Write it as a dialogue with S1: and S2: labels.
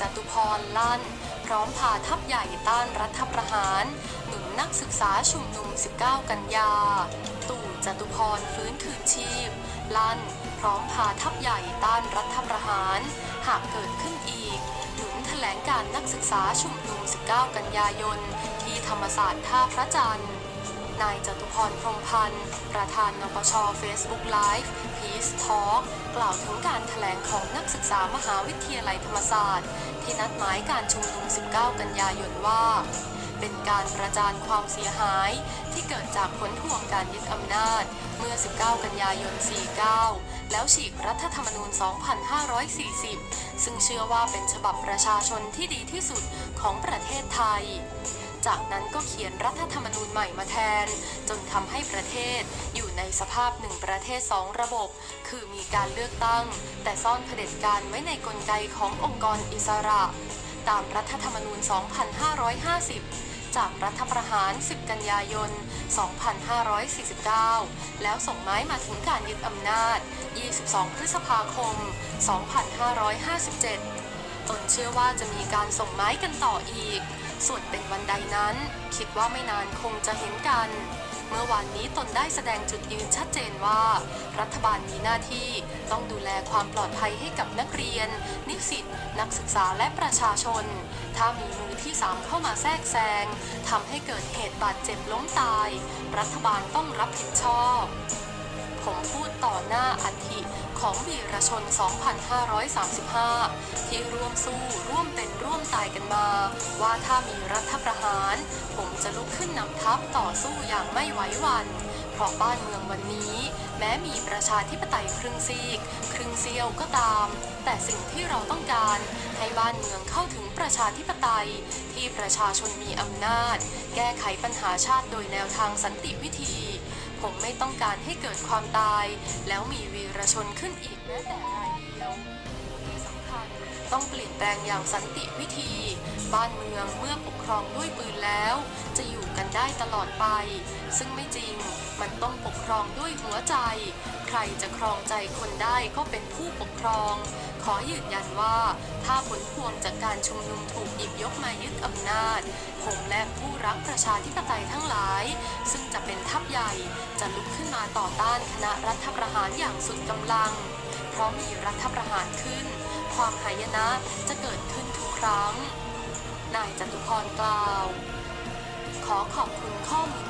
S1: จตุพรลั่น พร้อมพาทัพใหญ่ต้านรัฐประหารหนุนนักศึกษาชุมนุม 19 กันยา ตู่จตุพรฟื้นคืนชีพ ลั่น พร้อมพาทัพใหญ่ต้านรัฐประหาร หากเกิดขึ้นอีกหนุนแถลงการนักศึกษาชุมนุม 19 กันยายน ที่ธรรมศาสตร์ท่าพระจันทร์ นายจตุพรพรมพันธ์ ประธานนปช Facebook Live Peace Talk กล่าวถึงการถแถลงของนักศึกษามหาวิทยาลัยธรรมศาสตร์ ที่นัดหมายการชุมนุม 19 กันยายนว่า เป็นการประจานความเสียหายที่เกิดจากผลพวงการยึดอำนาจ เมื่อ 19 กันยายน 49 แล้วฉีกรัฐธรรมนูญ 2540 ซึ่งเชื่อว่าเป็นฉบับประชาชนที่ดีที่สุดของประเทศไทย จากนั้นก็เขียนรัฐธรรมนูญใหม่มาแทน จนทำให้ประเทศอยู่ในสภาพหนึ่งประเทศสองระบบ คือมีการเลือกตั้ง แต่ซ่อนเผด็จการไว้ในกลไกขององค์กรอิสระ ตามรัฐธรรมนูญ 2550จากรัฐประหาร 10 กันยายน 2549 แล้วส่งไม้มาถึงการยึดอำนาจ 22 พฤษภาคม 2557 ตนเชื่อว่าจะมีการส่งไม้กันต่ออีก ส่วนเป็นวันใดนั้น คิดว่าไม่นานคงจะเห็นกัน เมื่อวานนี้ตนได้แสดงจุดยืนชัดเจนว่า รัฐบาลมีหน้าที่ต้องดูแลความปลอดภัยให้กับนักเรียน นิสิต นักศึกษาและประชาชน ถ้ามีมือที่สามเข้ามาแทรกแซงทำให้เกิดเหตุบาดเจ็บล้มตาย รัฐบาลต้องรับผิดชอบ ผมพูดต่อหน้าอัฐิ ของวีรชน 2535 ที่ร่วมสู้ร่วมเป็นร่วมตายกันมา ว่าถ้ามีรัฐประหาร ผมจะลุกขึ้นนำทัพต่อสู้อย่างไม่ไหววัน เพราะบ้านเมืองวันนี้ แม้มีประชาธิปไตยครึ่งซีก ครึ่งเซียวก็ตาม แต่สิ่งที่เราต้องการให้บ้านเมืองเข้าถึงประชาธิปไตย ที่ประชาชนมีอำนาจ แก้ไขปัญหาชาติโดยแนวทางสันติวิธี ผมไม่ต้องการให้เกิดความตาย แล้วมีวีรชนขึ้นอีกแม้แต่รายเดียวที่สำคัญต้องเปลี่ยนแปลงอย่างสันติวิธี บ้านเมืองเมื่อปกครองด้วยปืนแล้ว จะอยู่กันได้ตลอดไป ซึ่งไม่จริงมันต้องปกครองด้วยหัวใจ ใครจะครองใจคนได้ก็เป็นผู้ปกครอง ขอยืนยันว่าถ้าผลพวงจากการชุมนุมถูกหยิบยกมายึดอำนาจ ผมและผู้รักประชาธิปไตยทั้งหลาย ซึ่งจะเป็นทัพใหญ่จะลุกขึ้นมาต่อต้านคณะรัฐประหารอย่างสุดกำลัง เพราะมีรัฐประหารขึ้น ความหายนะจะเกิดขึ้นทุกครั้ง นายจตุพรกล่าว ขอขอบคุณข้อมูล